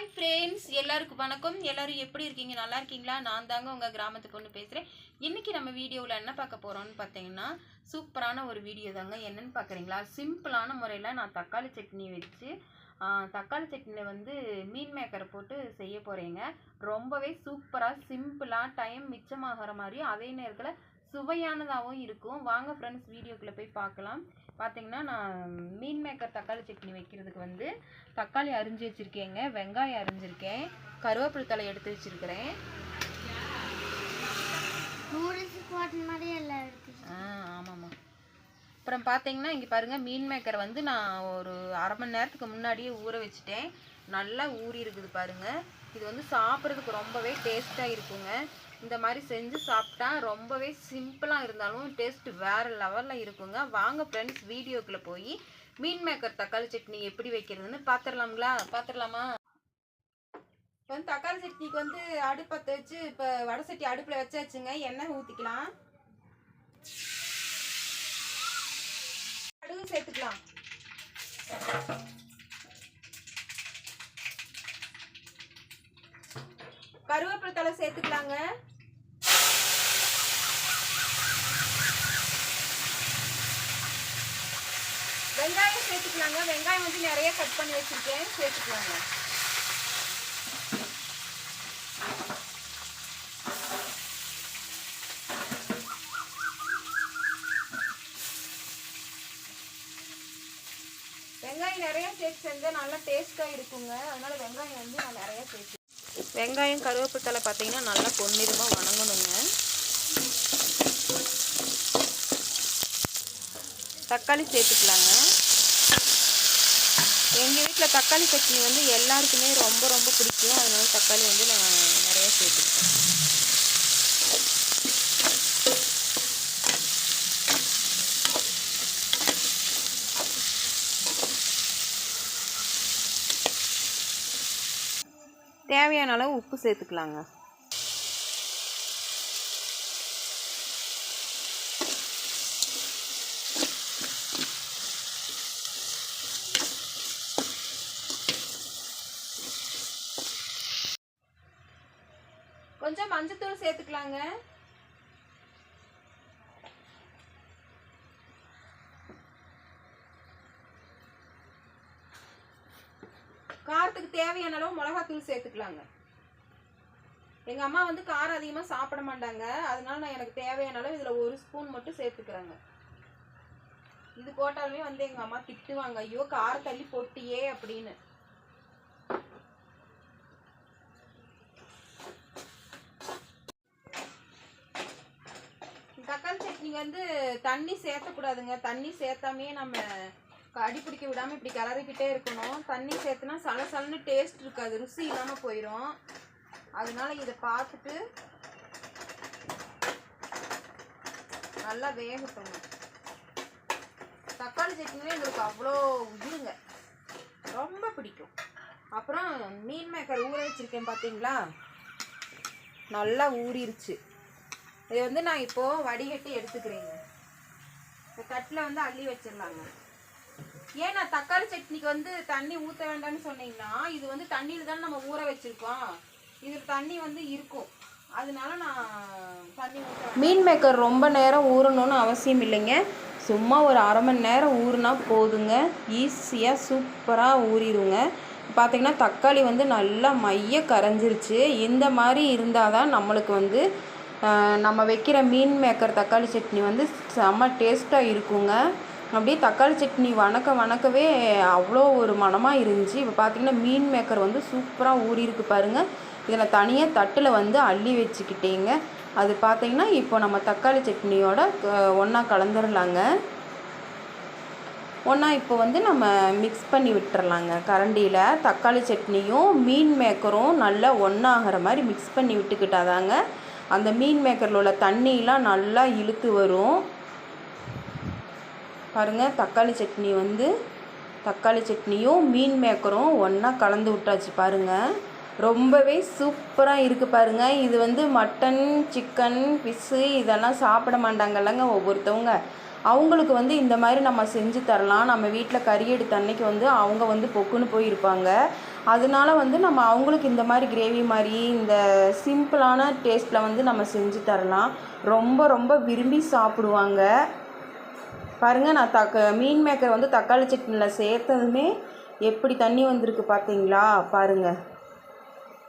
Hi friends எல்லாருக்கும் வணக்கம். எல்லாரும் எப்படி இருக்கீங்க? நல்லா இருக்கீங்களா? நான் தாங்க உங்கள் கிராமத்து பொண்ணு பேசுகிறேன் இன்றைக்கி நம்ம வீடியோவில் என்ன பார்க்க போகிறோம்னு பார்த்தீங்கன்னா சூப்பரான ஒரு வீடியோ தாங்க. என்னென்னு பார்க்குறீங்களா? சிம்பிளான முறையில் நான் தக்காளி சட்னி வச்சு தக்காளி சட்னியில் வந்து மீன் மேக்கரை போட்டு செய்ய போகிறேங்க ரொம்பவே சூப்பராக சிம்பிளாக டைம் மிச்சமாகிற மாதிரி அதே நேரத்தில் சுவையானதாகவும் இருக்கும். வாங்க ஃப்ரெண்ட்ஸ் வீடியோக்குள்ளே போய் பார்க்கலாம். பார்த்தீங்கன்னா நான் மீன் மேக்கர் தக்காளி சட்னி வைக்கிறதுக்கு வந்து தக்காளி அரிஞ்சு வச்சுருக்கேங்க. வெங்காயம் அரிஞ்சிருக்கேன். கருவேப்பிலை தலை எடுத்து வச்சுருக்கிறேன். ஆ ஆமாம்மா. அப்புறம் பார்த்தீங்கன்னா இங்கே பாருங்கள் மீன் மேக்கர் வந்து நான் ஒரு அரை மணி நேரத்துக்கு முன்னாடியே ஊற வச்சுட்டேன். நல்லா ஊறி இருக்குது பாருங்கள் இது வந்து சாப்பிட்றதுக்கு ரொம்பவே டேஸ்ட்டாக இருக்குங்க. இந்த மாதிரி செஞ்சு சாப்பிட்டா ரொம்பவே சிம்பிளாக இருந்தாலும் டேஸ்ட் வேறு லெவலில் இருக்குங்க. வாங்க ஃப்ரெண்ட்ஸ் வீடியோக்குள்ளே போய் மீன் மேக்கர் தக்காளி சட்னி எப்படி வைக்கிறதுன்னு பார்த்துடலாங்களா பார்த்துடலாமா இப்போ வந்து தக்காளி சட்னிக்கு வந்து அடுப்பத்தை வச்சு இப்போ வடை சட்டி அடுப்பில் வச்சாச்சுங்க. எண்ணெய் ஊற்றிக்கலாம் கடுகு சேர்த்துக்கலாம். கருவேப்பிலை தலை சேர்த்துக்கலாங்க. வெங்காயம் சேர்த்துக்கலாங்க. வெங்காயம் வந்து நிறைய கட் பண்ணி வச்சிருக்கேன். சேர்த்துக்கலாங்க. வெங்காயம் நிறைய சேர்த்து செஞ்சால் நல்லா டேஸ்ட்டாக இருக்குங்க. அதனால வெங்காயம் வந்து நான் நிறைய சேர்த்து வெங்காயம் கருவேப்பிலை பார்த்திங்கன்னா பார்த்தீங்கன்னா நல்லா பொன்னிறமாக வணங்கணுங்க. தக்காளி சேர்த்துக்கலாங்க. எங்கள் வீட்டில் தக்காளி சட்னி வந்து எல்லாருக்குமே ரொம்ப ரொம்ப பிடிக்கும். அதனால தக்காளி வந்து நான் நிறையா சேர்த்துக்கிட்டேன் தேவையான அளவு உப்பு சேர்த்துக்கலாங்க. கொஞ்சம் மஞ்சத்தூள் சேர்த்துக்கலாங்க. காரத்துக்கு தேவையான அளவு மிளகாத்தூள் சேர்த்துக்கலாங்க. எங்கள் அம்மா வந்து காரம் அதிகமாக சாப்பிட மாட்டாங்க. அதனால நான் எனக்கு தேவையான அளவு இதில் ஒரு ஸ்பூன் மட்டும் சேர்த்துக்கிறேங்க. இது போட்டாலுமே வந்து எங்கள் அம்மா திட்டுவாங்க ஐயோ கார தள்ளி போட்டியே அப்படின்னு. தக்காளி சட்னி வந்து தண்ணி சேர்த்தக்கூடாதுங்க தண்ணி சேர்த்தாமே நம்ம அடி பிடிக்க விடாமல் இப்படி கிளறிக்கிட்டே இருக்கணும். தண்ணி சேர்த்துனா சலசலன்னு டேஸ்ட் இருக்காது. ருசி இல்லாமல் போயிடும் அதனால இதை பார்த்துட்டு நல்லா வேகட்டும் தக்காளி சட்னிலே எங்களுக்கு அவ்வளோ உயிருங்க. ரொம்ப பிடிக்கும். அப்புறம் மீன் மேக்கர் ஊற வச்சுருக்கேன் பார்த்தீங்களா நல்லா ஊறிடுச்சு இதை வந்து நான் இப்போது வடிகட்டி எடுத்துக்கிறேங்க. இந்த கட்டில் வந்து அள்ளி வச்சிடலாங்க. ஏன் நான் தக்காளி சட்னிக்கு வந்து தண்ணி ஊற்ற வேண்டாம்னு சொன்னீங்கன்னா இது வந்து தண்ணியில் தானே நம்ம ஊற வச்சிருக்கோம். இதில் தண்ணி வந்து இருக்கும். அதனால நான் தண்ணி ஊற்ற மீன் மேக்கர் ரொம்ப நேரம் ஊறணும்னு அவசியம் இல்லைங்க. சும்மா ஒரு அரை மணி நேரம் ஊறுனா போதுங்க. ஈஸியாக சூப்பராக ஊறிடுங்க. பார்த்தீங்கன்னா தக்காளி வந்து நல்லா மைய கரைஞ்சிருச்சு. இந்த மாதிரி இருந்தால் தான் நம்மளுக்கு வந்து நம்ம வைக்கிற மீன் மேக்கர் தக்காளி சட்னி வந்து செம்ம டேஸ்ட்டாக இருக்குங்க. அப்படியே தக்காளி சட்னி வணக்க வணக்கவே அவ்வளோ ஒரு மணமாக இருந்துச்சு. இப்போ பார்த்தீங்கன்னா மீன் மேக்கர் வந்து சூப்பராக ஊறியிருக்கு பாருங்கள் இதில் தனியாக தட்டில் வந்து அள்ளி வச்சுக்கிட்டேங்க. அது பார்த்தீங்கன்னா இப்போ நம்ம தக்காளி சட்னியோட ஒன்றா கலந்துடலாங்க ஒன்றா இப்போ வந்து நம்ம மிக்ஸ் பண்ணி விட்டுறலாங்க கரண்டியில் தக்காளி சட்னியும் மீன் மேக்கரும் நல்லா ஒன்றாகிற மாதிரி மிக்ஸ் பண்ணி விட்டுக்கிட்டாதாங்க. அந்த மீன் மேக்கரில் உள்ள தண்ணியெலாம் நல்லா இழுத்து வரும். பாருங்கள் தக்காளி சட்னி வந்து தக்காளி சட்னியும் மீன் மேக்கரும் ஒன்றா கலந்து விட்டாச்சு பாருங்கள் ரொம்பவே சூப்பராக இருக்குது பாருங்கள் இது வந்து மட்டன் சிக்கன் ஃபிஷ்ஷு இதெல்லாம் சாப்பிட மாட்டாங்கல்லங்க ஒவ்வொருத்தவங்க. அவங்களுக்கு வந்து இந்த மாதிரி நம்ம செஞ்சு தரலாம். நம்ம வீட்டில் கறி எடுத்த அன்னைக்கு வந்து அவங்க வந்து பொக்குன்னு போயிருப்பாங்க. அதனால வந்து நம்ம அவங்களுக்கு இந்த மாதிரி கிரேவி மாதிரி இந்த சிம்பிளான டேஸ்ட்டில் வந்து நம்ம செஞ்சு தரலாம். ரொம்ப ரொம்ப விரும்பி சாப்பிடுவாங்க. பாருங்கள் நான் தக்க மீன் மேக்கர் வந்து தக்காளி சட்னியில் சேர்த்ததுமே எப்படி தண்ணி வந்திருக்கு பார்த்தீங்களா பாருங்கள்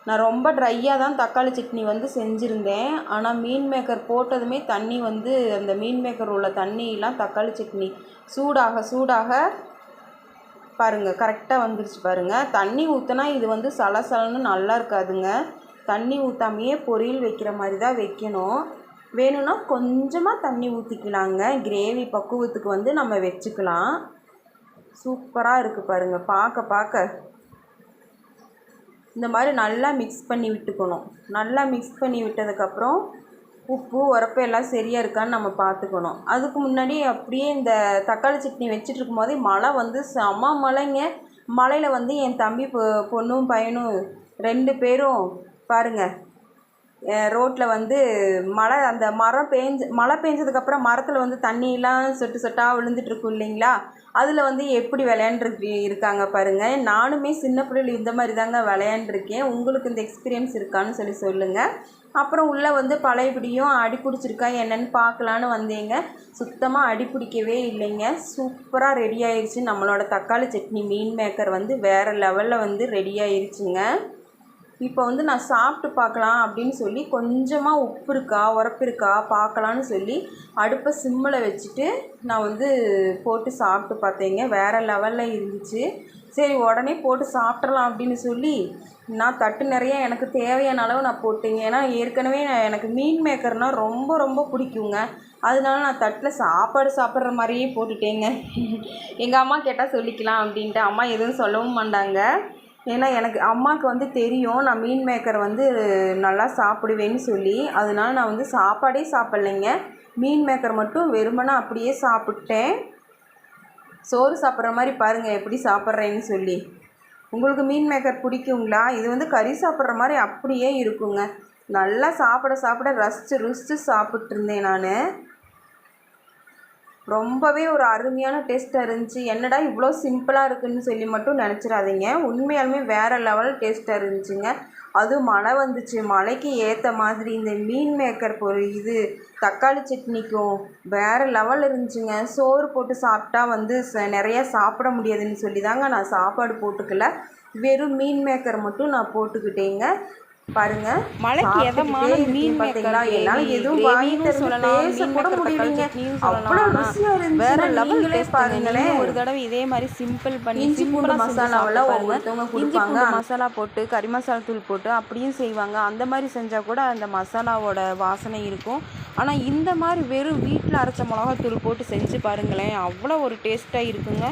நான் ரொம்ப ட்ரையாக தான் தக்காளி சட்னி வந்து செஞ்சுருந்தேன். ஆனால் மீன் மேக்கர் போட்டதுமே தண்ணி வந்து அந்த மீன் மேக்கர் உள்ள தண்ணியெலாம் தக்காளி சட்னி சூடாக சூடாக பாருங்கள் கரெக்டாக வந்துருச்சு பாருங்கள் தண்ணி ஊற்றினா இது வந்து சலசலன்னு நல்லா இருக்காதுங்க. தண்ணி ஊற்றாமையே பொரியல் வைக்கிற மாதிரி தான் வைக்கணும். வேணும்னா கொஞ்சமாக தண்ணி ஊற்றிக்கலாங்க கிரேவி பக்குவத்துக்கு வந்து நம்ம வச்சுக்கலாம். சூப்பராக இருக்குது பாருங்கள் பார்க்க பார்க்க இந்த மாதிரி நல்லா மிக்ஸ் பண்ணி விட்டுக்கணும். நல்லா மிக்ஸ் பண்ணி விட்டதுக்கப்புறம் உப்பு உரப்பு எல்லாம் சரியாக இருக்கான்னு நம்ம பார்த்துக்கணும். அதுக்கு முன்னாடி அப்படியே இந்த தக்காளி சட்னி வச்சுட்டு இருக்கும்போதே மழை வந்து செம மழைங்க. மழையில் வந்து என் தம்பி பொ பொண்ணும் பையனும் ரெண்டு பேரும் பாருங்கள் ரோட்டில் வந்து மழை அந்த மரம் பேஞ்சு மழை பேஞ்சதுக்கப்புறம் மரத்தில் வந்து தண்ணியெலாம் சொட்டு சொட்டாக விழுந்துட்டுருக்கும் இல்லைங்களா? அதில் வந்து எப்படி விளையாண்டுருக்கு இருக்காங்க பாருங்கள் நானுமே சின்ன பிள்ளைல இந்த மாதிரி தாங்க விளையாண்டுருக்கேன். உங்களுக்கு இந்த எக்ஸ்பீரியன்ஸ் இருக்கான்னு சொல்லி சொல்லுங்கள் அப்புறம் உள்ளே வந்து பழையபடியும் அடி பிடிச்சிருக்கா என்னன்னு பார்க்கலான்னு வந்தேங்க. சுத்தமாக அடி பிடிக்கவே இல்லைங்க. சூப்பராக ரெடி ஆயிடுச்சு நம்மளோட தக்காளி சட்னி மீன் மேக்கர் வந்து வேறு லெவலில் வந்து ரெடி ஆயிடுச்சுங்க இப்போ வந்து நான் சாப்பிட்டு பார்க்கலாம் அப்படின்னு சொல்லி கொஞ்சமாக உப்பு இருக்கா உரப்பு இருக்கா பார்க்கலான்னு சொல்லி அடுப்பை சிம்மில் வச்சுட்டு நான் வந்து போட்டு சாப்பிட்டு பார்த்தேங்க. வேறு லெவலில் இருந்துச்சு. சரி உடனே போட்டு சாப்பிட்றலாம் அப்படின்னு சொல்லி நான் தட்டு நிறைய எனக்கு தேவையான அளவு நான் போட்டேங்க. ஏன்னா ஏற்கனவே நான் எனக்கு மீன் மேக்கர்னால் ரொம்ப ரொம்ப பிடிக்குங்க. அதனால நான் தட்டில் சாப்பாடு சாப்பிட்ற மாதிரியே போட்டுட்டேங்க. எங்கள் அம்மா கேட்டால் சொல்லிக்கலாம் அப்படின்ட்டு அம்மா எதுவும் சொல்லவும் மாட்டாங்க. ஏன்னா எனக்கு அம்மாவுக்கு வந்து தெரியும் நான் மீன் மேக்கர் வந்து நல்லா சாப்பிடுவேன்னு சொல்லி. அதனால நான் வந்து சாப்பாடே சாப்பிட்லைங்க. மீன் மேக்கர் மட்டும் வெறுமனா அப்படியே சாப்பிட்டேன். சோறு சாப்பிட்ற மாதிரி பாருங்கள் எப்படி சாப்பிட்றேன்னு சொல்லி. உங்களுக்கு மீன் மேக்கர் பிடிக்குங்களா? இது வந்து கறி சாப்பிட்ற மாதிரி அப்படியே இருக்குங்க. நல்லா சாப்பிட சாப்பிட ரசித்து ருசித்து சாப்பிட்ருந்தேன் நான். ரொம்பவே ஒரு அருமையான டேஸ்ட்டாக இருந்துச்சு. என்னடா இவ்வளோ சிம்பிளாக இருக்குன்னு சொல்லி மட்டும் நினச்சிடாதீங்க உண்மையாலுமே வேறு லெவல் டேஸ்ட்டாக இருந்துச்சுங்க. அதுவும் மழை வந்துச்சு. மழைக்கு ஏற்ற மாதிரி இந்த மீன் மேக்கர் பொரு இது தக்காளி சட்னிக்கும் வேறு லெவல் இருந்துச்சுங்க. சோறு போட்டு சாப்பிட்டா வந்து ச நிறையா சாப்பிட முடியாதுன்னு சொல்லி தாங்க நான் சாப்பாடு போட்டுக்கல. வெறும் மீன் மேக்கர் மட்டும் நான் போட்டுக்கிட்டேங்க. பாருங்க. மழைக்கு எதமான மீன் என்னால gravy, எதுவும் வாங்கி பேச கூட முடியலைங்க சட்னியும் அவ்வளோ சொல்லலாம். ருசியா வேற இருந்துச்சு லெவல் நீங்களே பாருங்களேன். ஒரு தடவை இதே மாதிரி சிம்பிள் பண்ணி இஞ்சி பூண்டு மசாலாவெல்லாம் ஒவ்வொருத்தவங்க கொடுப்பாங்க. மசாலா போட்டு கறி மசாலா தூள் போட்டு அப்படியும் செய்வாங்க. அந்த மாதிரி செஞ்சால் கூட அந்த மசாலாவோட வாசனை இருக்கும். ஆனால் இந்த மாதிரி வெறும் வீட்டில் அரைச்ச மிளகாத்தூள் போட்டு செஞ்சு பாருங்களேன். அவ்வளோ ஒரு டேஸ்ட்டாக இருக்குங்க.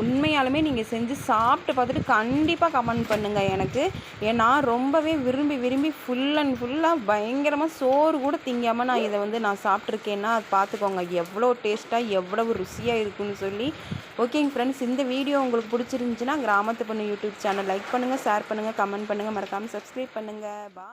உண்மையாலுமே நீங்கள் செஞ்சு சாப்பிட்டு பார்த்துட்டு கண்டிப்பாக கமெண்ட் பண்ணுங்கள் எனக்கு. ஏன்னா ரொம்பவே விரும்பி விரும்பி ஃபுல் அண்ட் ஃபுல்லாக பயங்கரமாக சோறு கூட திங்காமல் நான் இதை வந்து நான் சாப்பிட்ருக்கேன்னா அது பார்த்துக்கோங்க. எவ்வளோ டேஸ்ட்டாக எவ்வளவு ருசியாக இருக்குன்னு சொல்லி. ஓகேங்க ஃப்ரெண்ட்ஸ் இந்த வீடியோ உங்களுக்கு பிடிச்சிருந்துச்சுன்னா கிராமத்து பொண்ணு யூடியூப் சேனல் லைக் பண்ணுங்கள் ஷேர் பண்ணுங்கள் கமெண்ட் பண்ணுங்கள் மறக்காமல் சப்ஸ்கிரைப் பண்ணுங்கள் பா